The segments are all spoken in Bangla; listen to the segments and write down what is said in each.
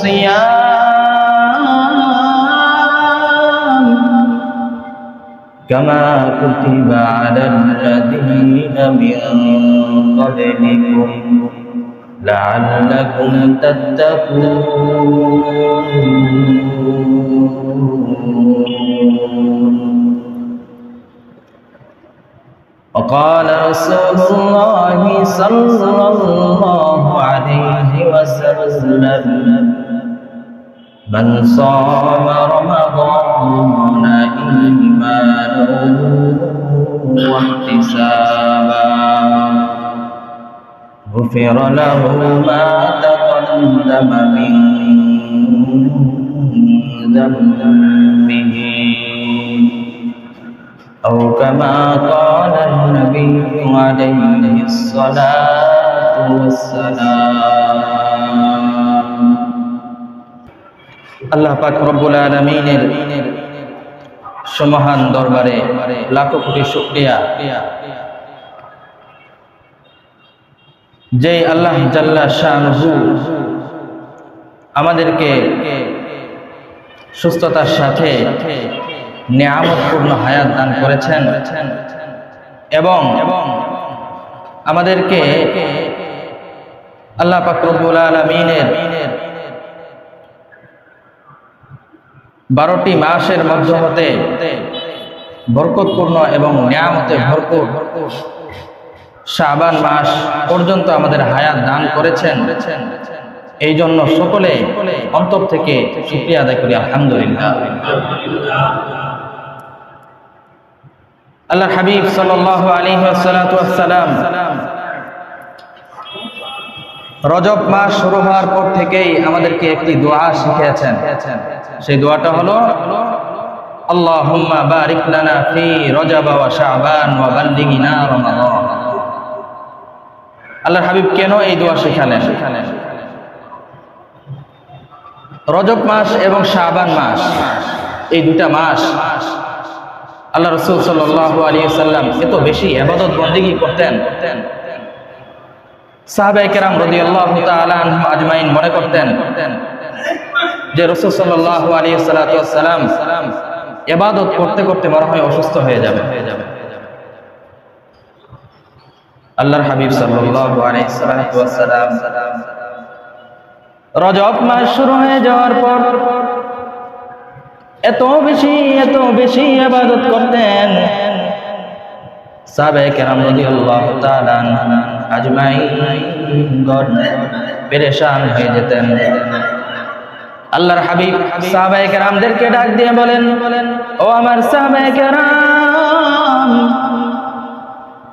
الصيام كما كتب على الذين من قبلكم لعلكم تتقون. وقال رسول الله صلى الله عليه وسلم من صام رمضان إيمانا واحتسابا. غفر له ما تقدم من ذنبه. أو كما قال النبي عليه الصلاة والسلام. আল্লাহ পাক রব্বুল আলমিনের সমহান দরবারে লাখো কোটি শুক্রিয়া। যে আল্লাহ জাল্লা শাহু আমাদেরকে সুস্থতার সাথে নিয়ামতপূর্ণ হায়াত দান করেছেন এবং আমাদেরকে আল্লাহ পাকরবুল আলমিনের বারোটি মাসের মধ্য হতে বরকতপূর্ণ এবং নিয়ামতে ভরপুর শাবান মাস পর্যন্ত আমাদের হায়াত দান করেছেন। এই জন্য সকলে অন্তর থেকে শুক্রিয়া আদায় করি, আলহামদুলিল্লাহ। আল্লাহ হাবিব সাল আলী সালাম রজব মাস শুরু হওয়ার পর থেকেই আমাদেরকে একটি দোয়া শিখিয়েছেন। সেই দোয়াটা হলো, আল্লাহুম্মা বারিক লানা ফি রজব ওয়া শাবান ওয়া বাল্লিগিনা রমাদান। আল্লাহর হাবিব কেন এই দোয়া শেখালেন? রজব মাস এবং শাবান মাস, এই দুটা মাস আল্লাহ রসুল সাল্লাহ আলী সাল্লাম এত বেশি আবাদত বন্দিগি করতেন। সাহাবাই কেরাম রদি আল্লাহ আজমাইন মনে করতেন যে রসুল সাল্লাহ আলী এবাদত করতে করতে অসুস্থ হয়ে যাবে। আল্লাহর হাবিব রজব মাস শুরু হয়ে যাওয়ার পর এত বেশি এত বেশি ইবাদত করতেন। সাহাবায়ে কেরাম রাদিয়াল্লাহু তাআলা আজমাইন গণ পেরেশান হয়ে যেতেন। আল্লাহর হাবিব সাহাবায়ে কেরামদেরকে ডাক দিয়ে বলেন, ও আমার সাহাবায়ে কেরাম,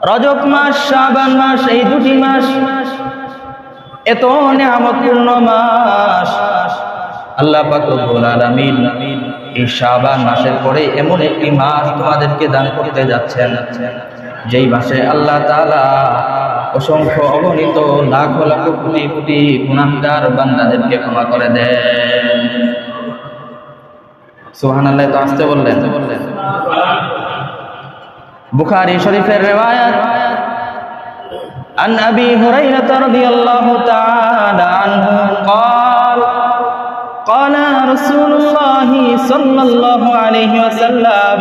রজব মাস, শাবান মাস, এই দুটি মাস এত নিয়ামতপূর্ণ মাস। আল্লাহ পাক রব্বুল আলামিন এই শাবান মাসের পরে এমন একটি মাস তোমাদেরকে দান করতে যাচ্ছেন। যেই মাসে আল্লাহ তাআলা অসংখ্য অগণিত লাখ লাখ কোটি কোটি গুনাহগার বান্দাদেরকে ক্ষমা করে দেন সুবহানাল্লাহ তো আসতে বললেন বললেন বুখারী শরীফের রিওয়ায়াত عن ابي هريره رضي الله تعالى عنه قال قال رسول الله صلى الله عليه وسلم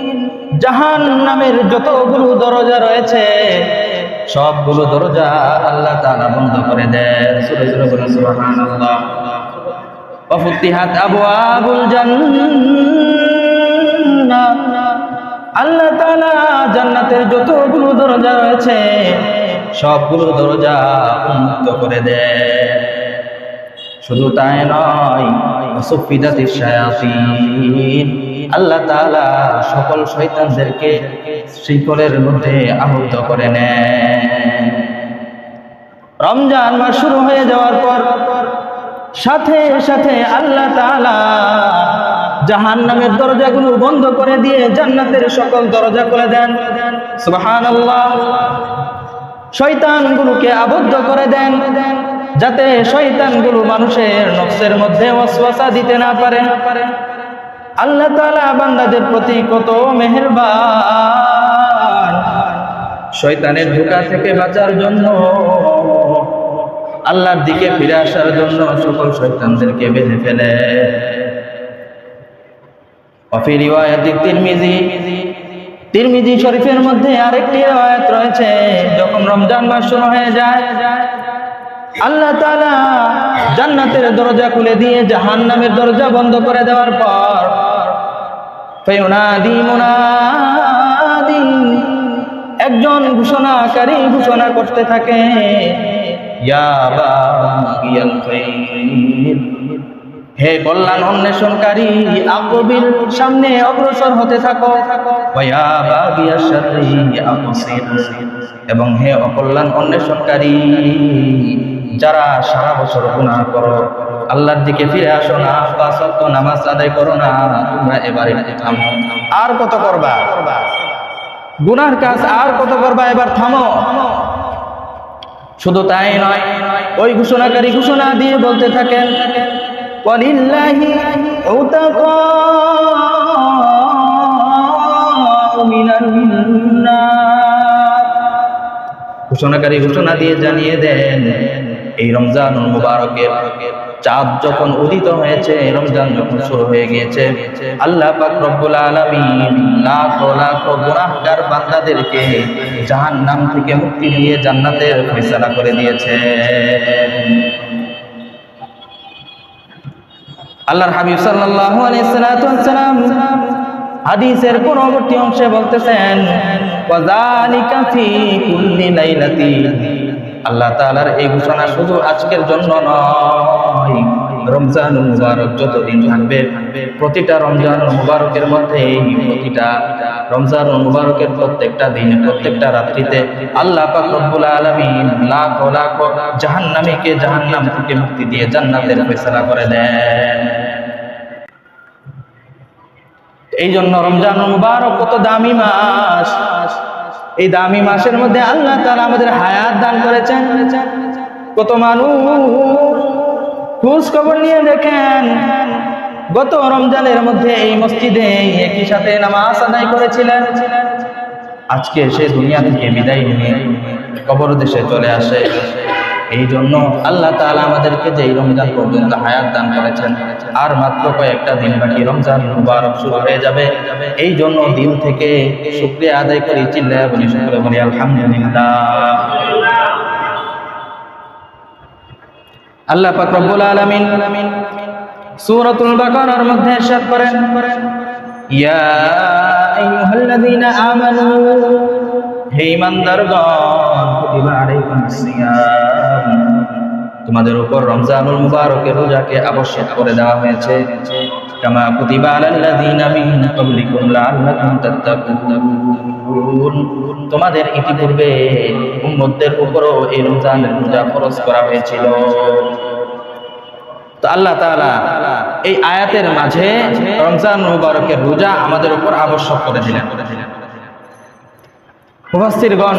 জাহান্নামের যতগুলো দরজা রয়েছে, সবগুলো দরজা আল্লাহ তাআলা বন্ধ করে জান্নাহ। আল্লাহ তাআলা জান্নাতের যতগুলো দরজা রয়েছে, সবগুলো দরজা উন্মুক্ত করে দেন। শুধু তাই নয় সুফিদাতি শায়াতিন। আল্লাহ তাআলা সকল শয়তানদেরকে শিকলের মধ্যে আহুত করে নেন। রমজান মাস শুরু হয়ে যাওয়ার পর সাথে সাথে আল্লাহ তাআলা জাহান্নামের দরজাগুলো বন্ধ করে দিয়ে জান্নাতের সকল দরজা খুলে দেন। সুবহানাল্লাহ। শয়তানগুলোকে আবদ্ধ করে দেন যাতে শয়তানগুলো মানুষের নফসের মধ্যে ওয়াসওয়াসা দিতে না পারে। আল্লাহ তাআলা বান্দাদের প্রতি কত মেহেরবান। শয়তানের ধোঁকা থেকে বাঁচার জন্য, আল্লাহর দিকে ফিরে আসার জন্য সকল শয়তানদেরকে বেঁধে ফেলে। তিরমিজি তিরমিজি শরীফের মধ্যে আরেকটি রয়েছে, যখন রমজান মাস শুরু হয়ে যায় আল্লাহ তাআলা জান্নাতের দরজা খুলে দিয়ে জাহান্নামের দরজা বন্ধ করে দেওয়ার পর একজন ঘোষণাকারী ঘোষণা করতে থাকে হে কল্যাণ অন্বেষণকারী আকবির সামনে অগ্রসর হতে থাকো। এবং হে অকল্যাণ অন্বেষণকারী যারা সারা বছর গুনাহ করো, আল্লাহর দিকে ফিরে আসো না, পাঁচ নামাজ আদায় করো না, তোমরা এবারে থামো। আর কত করবা? গুনার কাজ আর কত করবা? এবার থামো। শুধু তাই নয়, ওই ঘোষণাকারী ঘোষণা দিয়ে বলতে থাকেন ঘোষণাকারী ঘোষণা দিয়ে জানিয়ে দেন এই রমজান মুবারকের চাঁদ যখন উদিত হয়েছে রমজান যখন শুরু হয়ে গিয়েছে, আল্লাহ পাক রব্বুল আলামিন লাখ লাখ গুনাহগার বান্দাদেরকে জাহান্নাম থেকে মুক্তি দিয়ে জান্নাতের ফয়সালা করে দিয়েছে। আল্লাহর হাবিব সাল্লাল্লাহু আলাইহি ওয়াসসালাম হাদিসের পরবর্তী অংশে বলতেছেন ওয়াজালিকা ফি কুল্লি লাইলাতিন আল্লাহ তাআলার এই ঘোষণা শুধু আজকের জন্য নয়, রমজান মুবারক যতদিন থাকবে, প্রতিটা রমজান মুবারকের মধ্যে প্রতিটা রমজান মুবারকের প্রত্যেকটা দিন, প্রত্যেকটা রাত্রিতে আল্লাহ পাক রব্বুল আলামিন লাখ লাখ জাহান্নামীকে জাহান্নাম থেকে মুক্তি দিয়ে জান্নাতের ফয়সালা করে দেন। এই জন্য রমজান মুবারক কত দামি মাস এই দামি মাসের মধ্যে আল্লাহ তারা আমাদের হায়াত দান করেছেন। কত মানুষ খোঁজ খবর নিয়ে দেখেন, গত রমজানের মধ্যে এই মসজিদে একই সাথে নামাজ আদায় করেছিলেন। আজকে সে দুনিয়া থেকে বিদায় নিয়ে কবর দেশে চলে আসে। এই জন্য আল্লাহ তাআলা আমাদেরকে যে রমজান পর্যন্ত হায়াত দান করেছেন, আর মাত্র কয়েকটা দিন বাকি রমজান মুবারক শুরু হয়ে যাবে। এই জন্য দিন থেকে শুক্রিয়া আদায় করি, চিল্লায় বলি, শুক্রিয়া বলি, আলহামদুলিল্লাহ। আল্লাহ পাক রব্বুল আলামিন সূরাতুল বাকারার মধ্যে ইরশাদ করেন, ইয়া আইয়ুহাল্লাযীনা আমানু, হে ঈমানদারগণ তোমাদের উপর রমজানুল মুবারকের রোজাকে আবশ্যক করে দেওয়া হয়েছে। কামা কুতিবা আলাল্লাযীনা মিন ক্বাবলিকুম লাআল্লাকুম তাত্তাকুন। তোমাদের ইতিপূর্বে উম্মতদের উপরও এই রমজানের রোজা ফরজ করা হয়েছিল। তো আল্লাহ তাআলা এই আয়াতের মাঝে রমজান মুবারকের রোজা আমাদের উপর আবশ্যক করে দিলেন। মুফাসসিরগণ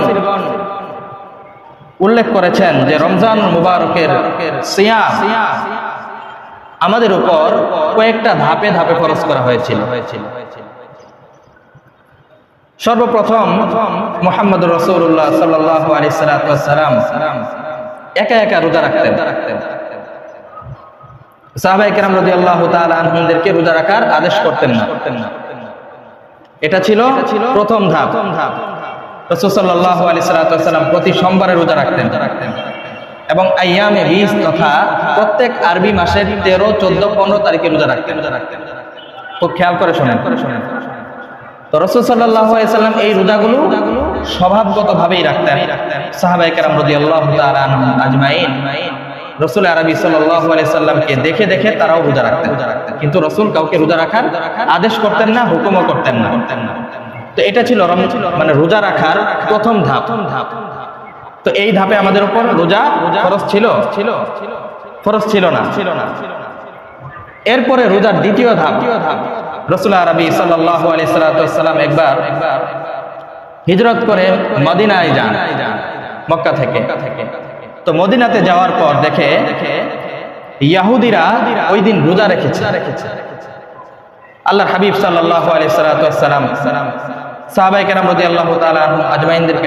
উল্লেখ করেছেন যে রমজান মুবারকের সিয়াম আমাদের উপর কয়েকটা ধাপে ধাপে খরচ করা হয়েছিল। সর্বপ্রথম মোহাম্মদ রসুল্লাহ সাল্লাহ সালাম একা একা রোজা রাখতেন। সাহাবাই রদি আল্লাহ তালদেরকে রোজা রাখার আদেশ করতেন না। এটা ছিল প্রথম ধাপ ধাপ। সাল্লাম প্রতি সোমবারে রোজা রাখতেন। এবং আয়ামে বিশ তথা প্রত্যেক আরবি মাসের তেরো, চোদ্দ, পনেরো তারিখে রোজা রাখতেন। খুব খেয়াল করে শোনেন। তো রসুল এই রোজাগুলো স্বভাবগত ভাবেই রাখতেন। সাহাবাই কেরাম রসুল দেখে দেখে তারাও রোজা রাখতেন। কিন্তু রসুল কাউকে রোজা রাখার আদেশ করতেন না, হুকুমও করতেন না। তো এটা ছিল মানে রোজা রাখার প্রথম ধাপ। ধাপ। তো এই ধাপে আমাদের উপর রোজা ফরজ ছিল? ছিল। ফরজ ছিল না? ছিল না। এরপরে রোজার দ্বিতীয় ধাপ। ধাপ। রসুল আরবি সাল্লাহ আলি সাল্লাম একবার একবার হিজরত করে মদিনায় যান মক্কা থেকে। তো মদিনাতে যাওয়ার পর দেখে ইয়াহুদিরা ওই দিন রোজা রেখেছে। আল্লাহ হাবিব সাল্লাহ আলি সাল্লাম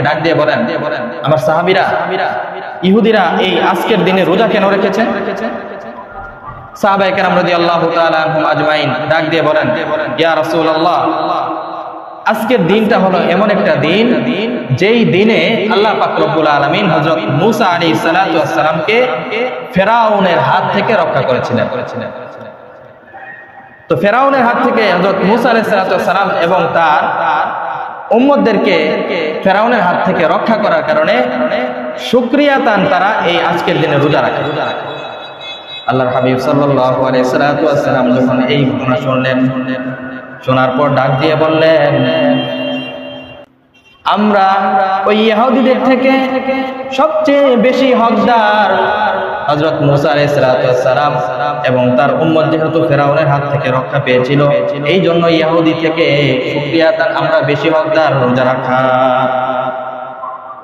ডাক দিয়ে বলেন, আমার ইহুদিরা এই আজকের দিনে রোজা কেন কেরাম আল্লাহ আজমাইন ডাক দিয়ে বলেন রসুল আল্লাহ আজকের দিনটা হলো এমন একটা দিন, যেই দিনে আল্লাহ পাকরবুল আলমিন হজরত মুসা আলী সালাতামকে ফেরাউনের হাত থেকে রক্ষা করেছিলেন। তো ফেরাউনের হাত থেকে হজরত মুসা আলী সালাতাম এবং তার উম্মদদেরকে ফেরাউনের হাত থেকে রক্ষা করার কারণে সুক্রিয়া তান তারা এই আজকের দিনে রোজা রাখে। আল্লাহর হাবিব সাল্লাম যখন এই ঘটনা শুনলেন, শোনার পর ডাক দিয়ে বললেন আমরা ওই ইহুদিদের থেকে সবচেয়ে বেশি হকদার। হজরত মুসা সালাম এবং তার উম্মত যেহেতু ফেরাউনের হাত থেকে রক্ষা পেয়েছিল এই জন্য ইহুদি থেকে শুক্রিয়া তার আমরা বেশি হকদার রোজা রাখা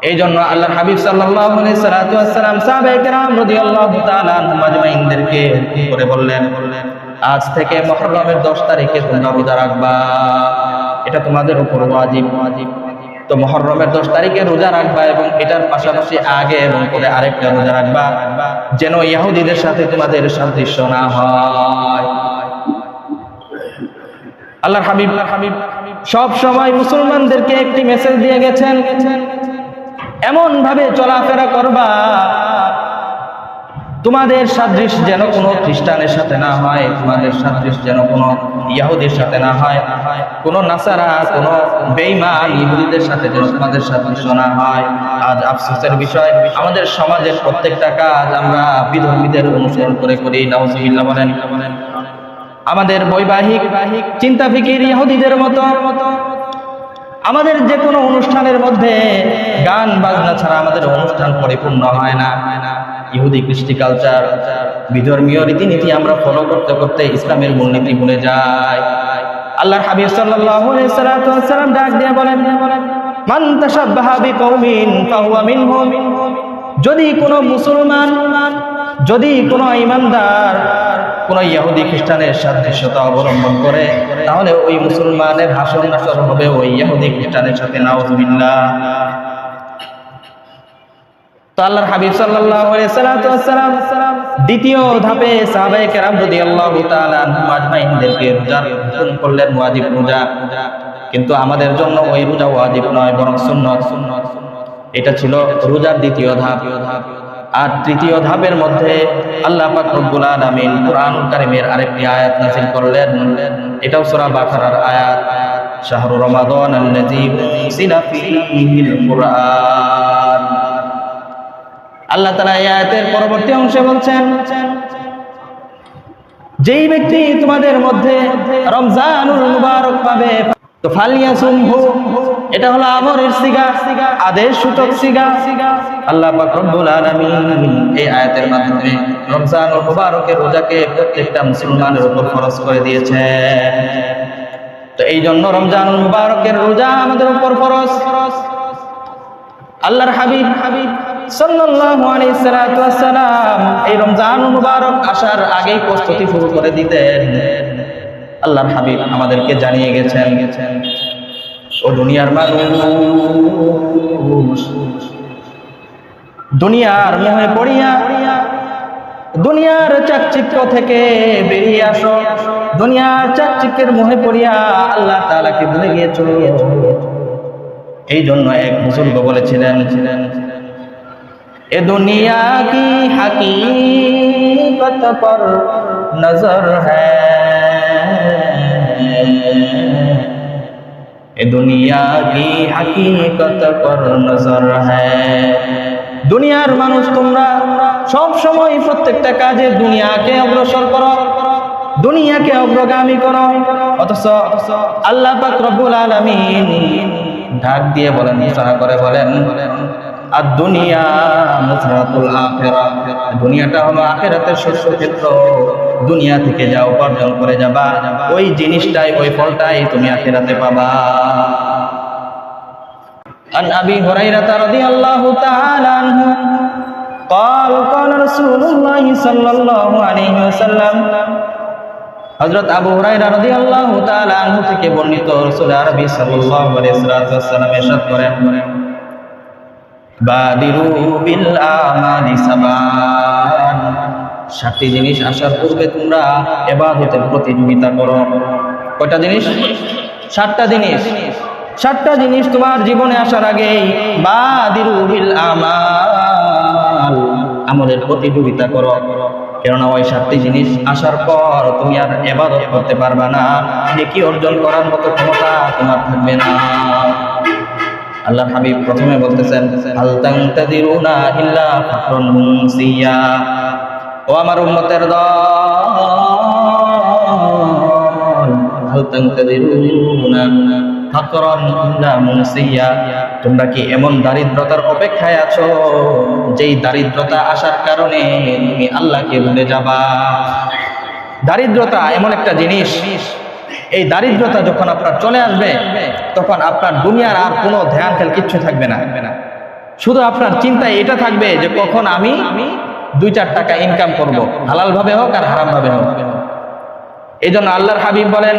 এই জন্য আল্লাহ হাবিব সাল্লাম সাহাবাইদেরকে করে বললেন, আজ থেকে মহরমের দশ তারিখে তোমরা রোজা রাখবা। এটা তোমাদের উপর ওয়াজিব ওয়াজিব। তো মহরমের দশ তারিখে রোজা রাখবা এবং এটার পাশাপাশি আগে এবং পরে আরেকটা রোজা রাখবা, যেন ইয়াহুদিদের সাথে তোমাদের সাদৃশ্য না হয়। আল্লাহ হাবিব হাবিব সব সময় মুসলমানদেরকে একটি মেসেজ দিয়ে গেছেন এমন ভাবে চলাফেরা করবা। তোমাদের সাদৃশ যেন কোনো খ্রিস্টানের সাথে না হয়, তোমাদের সাদৃশ যেন কোনো ইয়াহুদের সাথে না হয়, কোনো নাসারা, কোনো বেইমান ইহুদিদের সাথে যেন তোমাদের সাদৃশ্য না হয়। আজ আফসোসের বিষয়, আমাদের সমাজের প্রত্যেকটা কাজ আমরা বিধর্মীদের অনুসরণ করে করি, নাউজুবিল্লাহ বলেন। আমাদের বৈবাহিক চিন্তা ফিকির ইহুদিদের মতো আমাদের যে কোনো অনুষ্ঠানের মধ্যে গান, বাজনা ছাড়া আমাদের অনুষ্ঠান পরিপূর্ণ হয় না। ইহুদি কৃষ্টি কালচার বিধর্মীয় রীতিনীতি আমরা ফলো করতে করতে ইসলামের মূলনীতি ভুলে যাই। আল্লাহর হাবিব সাল্লাম ডাক দিয়ে বলেন যদি কোনো মুসলমান, যদি কোনো ইমানদার কোন ইহুদি খ্রিস্টানের সাদৃশ্যতা অবলম্বন করে, তাহলে ওই মুসলমানের হাসর নাসর হবে ওই ইহুদি খ্রিস্টানের সাথে রোজা। কিন্তু আমাদের জন্য ওই রোজা ওয়াজিব নয়, বরং সুন্নত। এটা ছিল রোজার দ্বিতীয় ধাপ। আর তৃতীয় ধাপের মধ্যে আল্লাহ পাক রব্বুল আলামিন কোরআন কারীমের আরেকটি আয়াত নাযিল করলেন। এটাও সূরা বাকারার আয়াত। শাহরু রমাদান আল্লাহ তাআলা এই আয়াতের পরবর্তী অংশে বলছেন, যেই ব্যক্তি তোমাদের মধ্যে রমজানুল মুবারক পাবে তো ফালিয়া সুমহু এটা হলো আমরের সিগা, আদেশ সূচক সিগা। আল্লাহ পাক রব্বুল আলামিন এই আয়াতের মাধ্যমে রমজানুল মুবারকের রোজাকে প্রত্যেকটা মুসলমানের উপর ফরজ করে দিয়েছে তো এই জন্য রমজানুল মুবারকের রোজা আমাদের উপর ফরজ। আল্লাহর হাবিব হাবিব সাল্লাল্লাহু আলাইহি সাল্লাতু এই রমজান মুবারক আসার আগেই প্রস্তুতি শুরু করে দিতেন। আল্লাহর হাবিব আমাদেরকে জানিয়ে গেছেন গেছেন। ও দুনিয়ার মানুষ। দুনিয়ার মোহে পড়িয়া, দুনিয়ার চাকচিক্য থেকে বেরিয়ে আসো। দুনিয়ার চাকচিক্যের মোহে পড়িয়া আল্লাহ তাআলাকে ভুলে গিয়েছো। এই জন্য এক বুজুর্গ বলেছিলেন, এ দুনিয়া কি হাকিকত পর নজর হ্যায়? দুনিয়া কি নজর হ্যায় দুনিয়ার মানুষ, তোমরা সব সময় প্রত্যেকটা কাজে দুনিয়াকে অগ্রসর করো, দুনিয়াকে অগ্রগামী করো। অথচ আল্লাহ পাক রব্বুল আলামিন ঢাক দিয়ে বলেন ঘোষণা করে বলেন আর দুনিয়া মুসরাতুল আখিরা দুনিয়াটা হলো আখিরাতের শস্য ক্ষেত্র দুনিয়া থেকে যা উপার্জন করে যাবা ওই জিনিসটাই ওই ফলটাই তুমি আখিরাতে পাবা عن أبي هريرة رضي الله تعالى عنه قال قال رسول الله صلى الله عليه وسلم হযরত আবু হুরায়রা রাদিয়াল্লাহু তাআলা আনহু থেকে বর্ণিত রাসূল আরবি সাল্লাল্লাহু আলাইহি ওয়াসাল্লাম ইরশাদ করেন সাতটি জিনিস আসার পূর্বে তোমরা ইবাদতের প্রতিযোগিতা করো। কয়টা জিনিস? সাতটা জিনিস। সাতটা জিনিস তোমার জীবনে আসার আগেই বাদিরু বিল আমাল আমলের প্রতিযোগিতা করো। কেননা ওই সাতটি জিনিস আসার পর তুমি আর এবাদত করতে পারবা না। নেকি অর্জন করার মতো ক্ষমতা তোমার থাকবে না। আল্লাহ হাবিব প্রথমে বলতেছেন তান্তাদিরুনা ইল্লা ফাকরুন মুনসিয়া? ও আমার উম্মতের দল, হাল তান্তাদিরুনা ফাকরান ইল্লা তোমরা কি এমন দারিদ্রতার অপেক্ষায় আছো, যেই দারিদ্রতা আসার কারণে তুমি আল্লাহকে ভুলে যাবা? দারিদ্রতা এমন একটা জিনিস এই দারিদ্রতা যখন আপনার চলে আসবে, তখন আপনার দুনিয়ার আর কোনো ধ্যান খেল কিচ্ছু থাকবে না। শুধু আপনার চিন্তায় এটা থাকবে যে কখন আমি দুই চার টাকা ইনকাম করব। হালাল ভাবে হোক আর হারাম ভাবে হোক। এই জন্য আল্লাহর হাবিব বলেন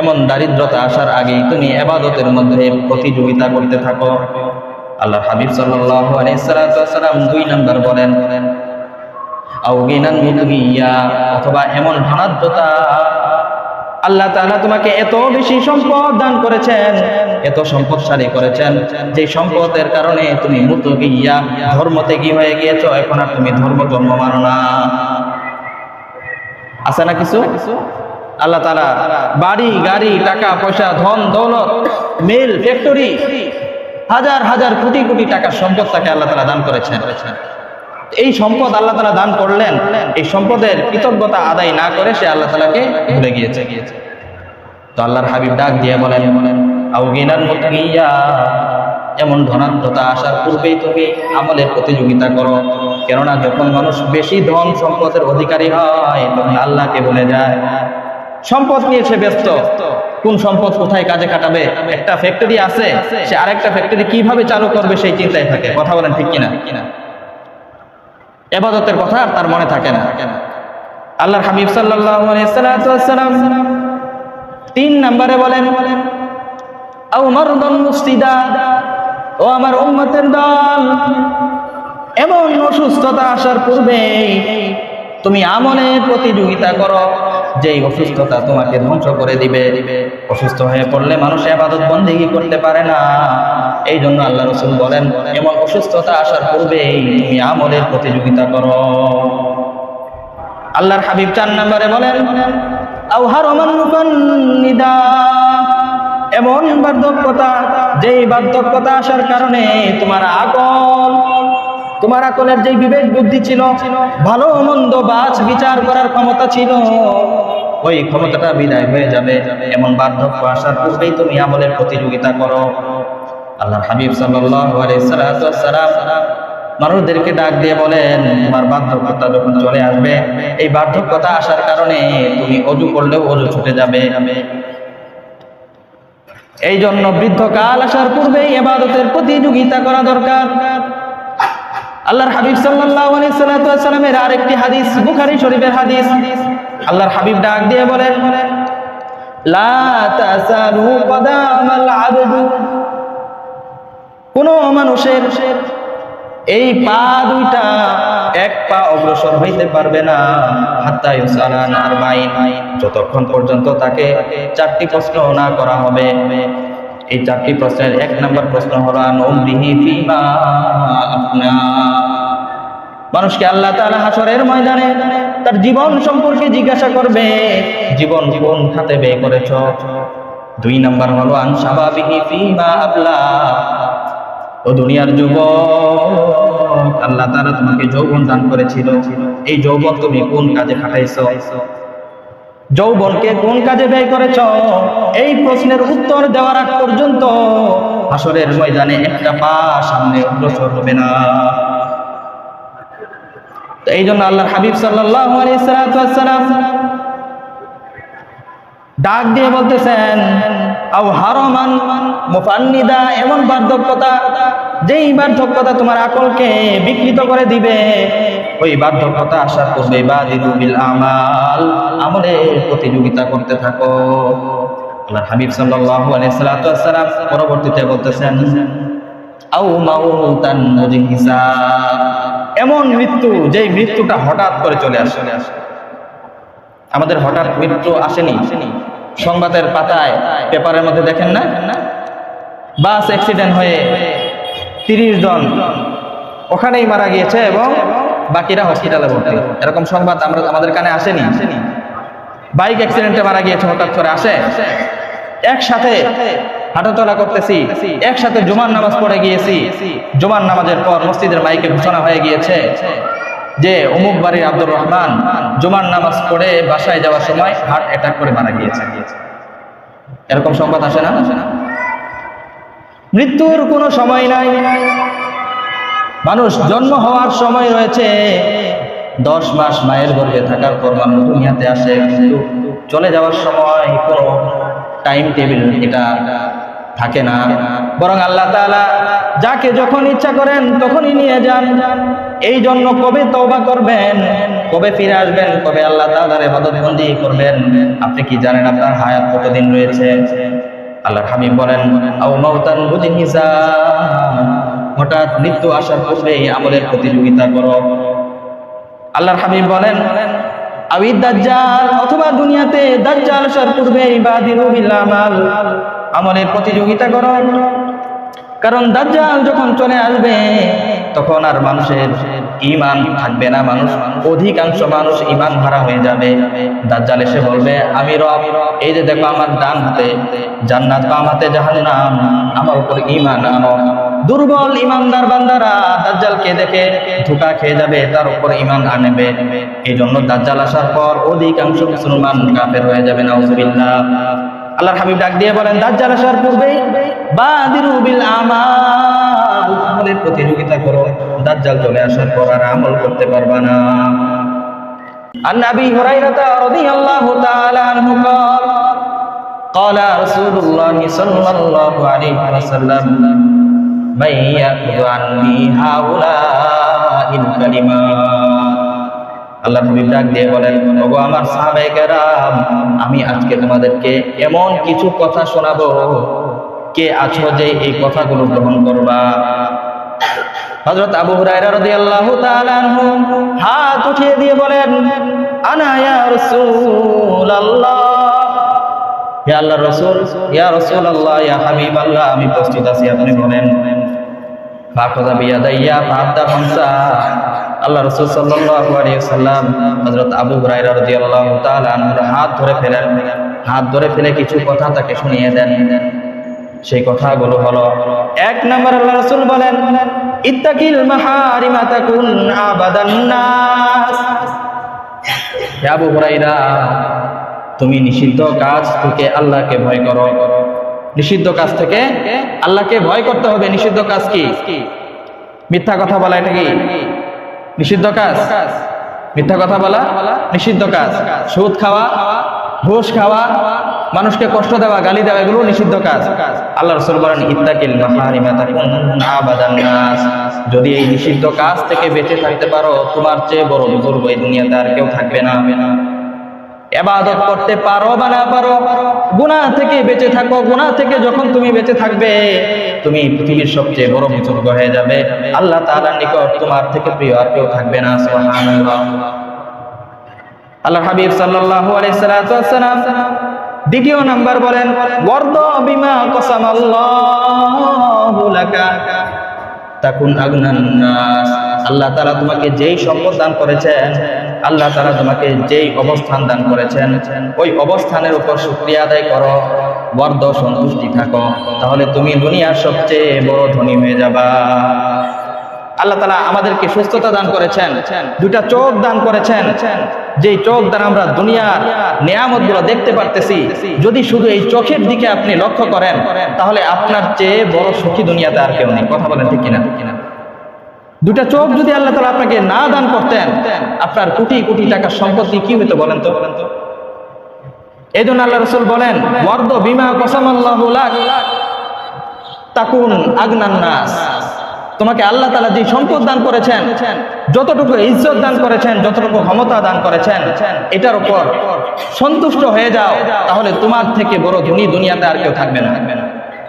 এমন দারিদ্রতা আসার আগেই তুমি এবাদতের মধ্যে প্রতিযোগিতা করতে থাকো। আল্লাহর হাবিব সাল্লাম দুই নাম্বার বলেন আউগিনান মুতগিয়া অথবা এমন ধনাঢ্যতা। আল্লাহ তাআলা তোমাকে এত বেশি সম্পদ দান করেছেন, এত সম্পদশালী করেছেন, যে সম্পদের কারণে তুমি মুতগিয়া ধর্মতে কি হয়ে গিয়েছো, এখন আর তুমি ধর্ম জন্ম মানো না। আছে না কিছু? আল্লাহ তাআলা বাড়ি, গাড়ি, টাকা, পয়সা, ধন, দৌলত, মিল, ফ্যাক্টরি, হাজার হাজার কোটি কোটি টাকার সম্পদ তাকে আল্লাহ তাআলা দান করেছেন। এই সম্পদ আল্লাহ তালা দান করলেন, এই সম্পদের কৃতজ্ঞতা আদায় না করে সে আল্লাহ তালাকে ভুলে গিয়েছে। তো আল্লাহর হাবিব ডাক দিয়ে বলেন আউগিনার মুতগিয়া এমন ধনাত্মতা আসার পূর্বেই তুমি আমলের প্রতিযোগিতা করো। কেননা যখন মানুষ বেশি ধন সম্পদের অধিকারী হয়, তখন আল্লাহকে বলে যায়। সম্পদ নিয়ে সে ব্যস্ত। কোন সম্পদ কোথায় কাজে খাটাবে একটা ফ্যাক্টরি আছে, সে আরেকটা ফ্যাক্টরি কীভাবে চালু করবে সেই চিন্তায় থাকে। কথা বলেন ঠিক কিনা কিনা? এবাদতের কথা আর তার মনে থাকে না। আল্লাহর হাবিব সাল্লাম তিন নম্বরে বলেন ও আমার উম্মতের দল, এমন অসুস্থতা আসার পূর্বে তুমি আমলে প্রতিযোগিতা করো। যেই অসুস্থতা তোমাকে ধ্বংস করে দিবে। অসুস্থ হয়ে পড়লে মানুষ আবাদত বন্দিগি করতে পারে না। এই জন্য আল্লাহ রসুল বলেন, এমন অসুস্থতা আসার পূর্বেই তুমি আমলের প্রতিযোগিতা করো। আল্লাহর হাবিব চার নাম্বারে বলেন এমন বার্ধক্যতা, যেই বার্ধক্যতা আসার কারণে তোমার আকল তোমার আকলের যে বিবেক বুদ্ধি ছিল, ভালো মন্দ বাছ বিচার করার ক্ষমতা ছিল, ওই ক্ষমতাটা বিদায় হয়ে যাবে, এমন বার্ধক্য আসার পূর্বেই তুমি আমলের প্রতিযোগিতা করো। আল্লাহ হাবিব সাল্লাম মানুষদেরকে ডাক দিয়ে বলেন, তোমার বার্ধক্যতা যখন চলে আসবে, এই বার্ধক্যতা আসার কারণে তুমি অজু করলেও অজু ছুটে যাবে। এই জন্য বৃদ্ধকাল আসার পূর্বেই এবাদতের প্রতিযোগিতা করা দরকার। আল্লাহর হাবিব সাল্লাল্লাহু আলাইহি সাল্লামের আরেকটি হাদিস, বুখারী শরীফের হাদিস। আল্লাহর হাবিব ডাক দিয়ে বলেন, লা তাসালু কদামাল আবদু। কোন মানুষের এই পা দুইটা এক পা অগ্রসর হইতে পারবে না। যতক্ষণ পর্যন্ত তাকে চারটি প্রশ্ন না করা হবে এই চারটি প্রশ্নের এক নম্বর প্রশ্ন হলো মানুষকে আল্লাহ তাআলা হাসরের ময়দানে তার জীবন সম্পর্কে জিজ্ঞাসা করবে, জীবন জীবন খাতে ব্যয় করেছ? দুই নম্বর হলো ও দুনিয়ার যুবক, আল্লাহ তাআলা তোমাকে যৌবন দান করেছিল। এই যৌবন তুমি কোন কাজে খাটাইছো? যৌবনকে কোন কাজে ব্যয় করেছ? এই প্রশ্নের উত্তর দেওয়ার আগ পর্যন্ত আসরের ময়দানে একটা পা সামনে অগ্রসর হবে না। এই জন্য আল্লাহ হাবিব সাল্লাম ডাক দিয়ে বলতেছেন এমন বার্ধক্যতা, যেই বার্ধক্যতা তোমার আকলকে বিকৃত করে দিবে, ওই বার্ধক্যতা বিল আমাল আমলে প্রতিযোগিতা করতে থাকো। হাবিব সাল্লাল্লাহু পরবর্তীতে বলতেছেন এমন মৃত্যু যেই মৃত্যুটা হঠাৎ করে চলে আসে। আমাদের হঠাৎ মৃত্যু আসেনি। সংবাদের পাতায়, পেপারের মধ্যে দেখেন না? বাস অ্যাক্সিডেন্ট হয়ে তিরিশ জন ওখানেই মারা গিয়েছে এবং বাকিরা হসপিটালে ভর্তি। এরকম সংবাদ আমরা আমাদের কানে আসেনি। বাইক অ্যাক্সিডেন্টে মারা গিয়েছে, হঠাৎ করে আসে। একসাথে হাঁটাচলা করতেছি। একসাথে জুমার নামাজ পড়ে গিয়েছি। জুমার নামাজের পর মসজিদের মাইকে ঘোষণা হয়ে গিয়েছে। যে অমুক বাড়ির আব্দুর রহমান জুমার নামাজ পড়ে বাসায় যাওয়ার সময় হার্ট অ্যাটাক করে মারা গিয়েছে। এরকম সংবাদ আসে না? আসে না মৃত্যুর কোনো সময় নাই। মানুষ জন্ম হওয়ার সময় রয়েছে। দশ মাস মায়ের গর্ভে থাকার পর মানুষ দুনিয়াতে আসে। চলে যাওয়ার সময় কোনো টাইম টেবিল এটা থাকে না। বরং আল্লাহ তাআলা যাকে যখন ইচ্ছা করেন তখনই নিয়ে যান। এই জন্য কবে তওবা করবেন, কবে ফিরে আসবেন, কবে আল্লাহ তাআলার ইবাদতবন্দি করবেন, আপনি কি জানেন আপনার হায়াত কতদিন রয়েছে? আল্লাহর হাবিব বলেন হঠাৎ মৃত্যু আসার পূর্বেই আমলের প্রতিযোগিতা করো। আল্লাহর হাবিব বলেন আবি দাজ্জাল, অথবা দুনিয়াতে দাজ্জাল আসার পূর্বে ইবাদিরু বিল আমলের প্রতিযোগিতা করো। কারণ দাজ্জাল যখন চলে আসবে, তখন আর মানুষের ইমান থাকবে না মানুষ। অধিকাংশ মানুষ ইমান হারা হয়ে যাবে। দাজ্জাল এসে বলবে, আমি রব, এই যে দেখো আমার ডান হাতে, জান্নাত বাম হাতে জাহান্নাম, আমার উপর ইমান আনো। দুর্বল ইমানদার বান্দারা দাজ্জালকে দেখে ধোকা খেয়ে যাবে, তার উপর ইমান আনবে। এই জন্য দাজ্জাল আসার পর অধিকাংশ মুসলমান কাফের হয়ে যাবে, নাউজুবিল্লাহ। আল্লাহর হাবিব ডাক দিয়ে বলেন দাজ্জাল আসার পূর্বেই বাদিরু বিল আমাল আমলের প্রতিযোগিতা করো দাজ্জাল চলে আসার পর আর আমল করতে পারবা না عن ابي هريره رضي الله تعالى عنه قال قال رسول الله صلى الله عليه وسلم من يأخذ عني هؤلاء الكلمات আল্লাহ হাবিব ডাক দিয়ে বলেন, ওগো আমার সাহাবায়ে আমি আজকে তোমাদেরকে এমন কিছু কথা শোনাবো। কে আছো যে এই কথাগুলো গ্রহণ করবা? হযরত আবু হুরায়রা রাদিয়াল্লাহু তাআলা আনহু হাত উঠিয়ে দিয়ে বলেন, আনা ইয়া রাসূলুল্লাহ। ইয়া আল্লাহর রাসূল, ইয়া রাসূলুল্লাহ, ইয়া হাবিবাল্লাহ, আমি প্রস্তুত আছি। আপনি বলেন, ফাখযা বিয়াদাইয়া আল্লাহ রসুল সাল্লাম হযরত আবু আনহুর হাত ধরে ফেলেন। হাত ধরে ফেলে কিছু কথা তাকে শুনিয়ে দেন। সেই কথাগুলো হলো, এক নম্বর আল্লাহ রসুল বলেন, ইত্তাকিল আবু তুমি নিষিদ্ধ কাজ থেকে আল্লাহকে ভয় করো। নিষিদ্ধ কাজ থেকে আল্লাহকে ভয় করতে হবে। নিষিদ্ধ কাজ কি? মিথ্যা কথা বলা এটা কি? নিষিদ্ধ কাজ। মিথ্যা কথা বলা, নিষিদ্ধ কাজ। সুদ খাওয়া, ঘোষ খাওয়া, মানুষকে কষ্ট দেওয়া, গালি দেওয়া, এগুলো নিষিদ্ধ কাজ। আল্লাহ রসুল বলেন, ইত্তাকিল নাস। যদি এই নিষিদ্ধ কাজ থেকে বেঁচে থাকতে পারো, তোমার চেয়ে বড় এই দুনিয়াতে আর কেউ থাকবে না। এবাদত করতে পারো বা না পারো, গুনাহ থেকে বেঁচে থাকো। গুনাহ থেকে যখন তুমি বেঁচে থাকবে, তুমি পৃথিবীর সবচেয়ে বড় বুজুর্গ হয়ে যাবে। আল্লাহ তাআলার নিকট তোমার থেকে প্রিয় আর কেউ থাকবে না, সুবহানাল্লাহ। আল্লাহ হাবিব সাল্লাল্লাহু আলাইহি দ্বিতীয় নাম্বার বলেন বিমা লাকা তাকুন আগনান নাস। আল্লাহ তাআলা তোমাকে যেই সম্পদ দান করেছেন আল্লাহ তাআলা তোমাকে যেই অবস্থান দান করেছেন, ওই অবস্থানের উপর শুকরিয়া আদায় করো বর্দ সন্তুষ্টি থাকো। তাহলে তুমি দুনিয়ার সবচেয়ে বড় ধনী হয়ে যাবা। আল্লাহ তালা আমাদেরকে সুস্থতা দান করেছেন দুটা চোখ দান করেছেন। যেই চোখ দ্বারা আমরা দুনিয়ার নিয়ামতগুলো দেখতে পারতেছি, যদি শুধু এই চোখের দিকে আপনি লক্ষ্য করেন, তাহলে আপনার চেয়ে বড় সুখী দুনিয়াতে আর কেউ নেই। কথা বলেন ঠিক কিনা? দুটা চোখ যদি আল্লাহ তালা আপনাকে না দান করতেন, আপনার কোটি কোটি টাকার সম্পত্তি কি হইতো বলেন তো? বলেন তো এই জন্য আল্লাহ রসুল বলেন, ওয়ার্দ বিমা কসামাল্লাহ তাকুন আগনান তোমাকে আল্লাহ তালা যে সম্পদ দান করেছেন, যতটুকু ইজ্জত দান করেছেন, যতটুকু ক্ষমতা দান করেছেন, এটার উপর সন্তুষ্ট হয়ে যাও, তাহলে তোমার থেকে বড় ধনী দুনিয়াতে আর কেউ থাকবে না।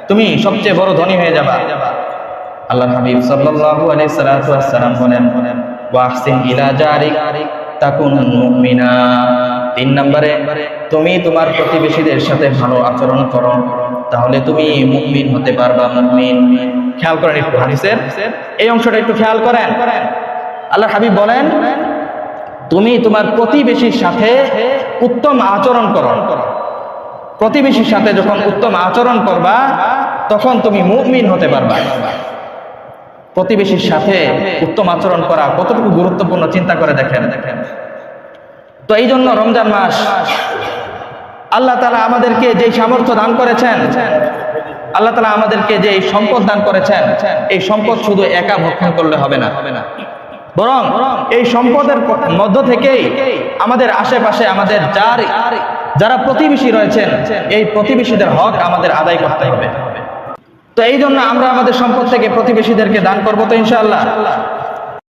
তুমি সবচেয়ে বড় ধনী হয়ে যাবা। আল্লাহ হাবিব সাল্লাল্লাহু আলাইহি সাল্লাতু ওয়াসসালাম বলেন ওয়াহসিন ইলা জারিক, তাকুন মুমিনা। তিন নম্বরে, তুমি তোমার প্রতিবেশীদের সাথে ভালো আচরণ করো, তাহলে তুমি মুমিন হতে পারবা, মুমিন। খেয়াল করেন একটু হাদিসের, এই অংশটা একটু খেয়াল করেন। আল্লাহ হাবিব বলেন, তুমি তোমার প্রতিবেশীর সাথে উত্তম আচরণ করো। প্রতিবেশীর সাথে যখন উত্তম আচরণ করবা, তখন তুমি মুমিন হতে পারবা। প্রতিবেশীর সাথে উত্তম আচরণ করা কতটুকু গুরুত্বপূর্ণ চিন্তা করে দেখেন। দেখেন। তো এই জন্য রমজান মাস আল্লাহ তালা আমাদেরকে যে সামর্থ্য দান করেছেন আল্লাহ তালা আমাদেরকে যে এই সম্পদ দান করেছেন এই সম্পদ শুধু একা ভক্ষণ করলে হবে না। হবে না বরং এই সম্পদের মধ্য থেকেই আমাদের আশেপাশে আমাদের যার যারা প্রতিবেশী রয়েছেন এই প্রতিবেশীদের হক আমাদের আদায় করতে হবে। তো এই জন্য আমরা আমাদের সম্পদ থেকে প্রতিবেশীদেরকে দান করব তো ইনশাআল্লাহ।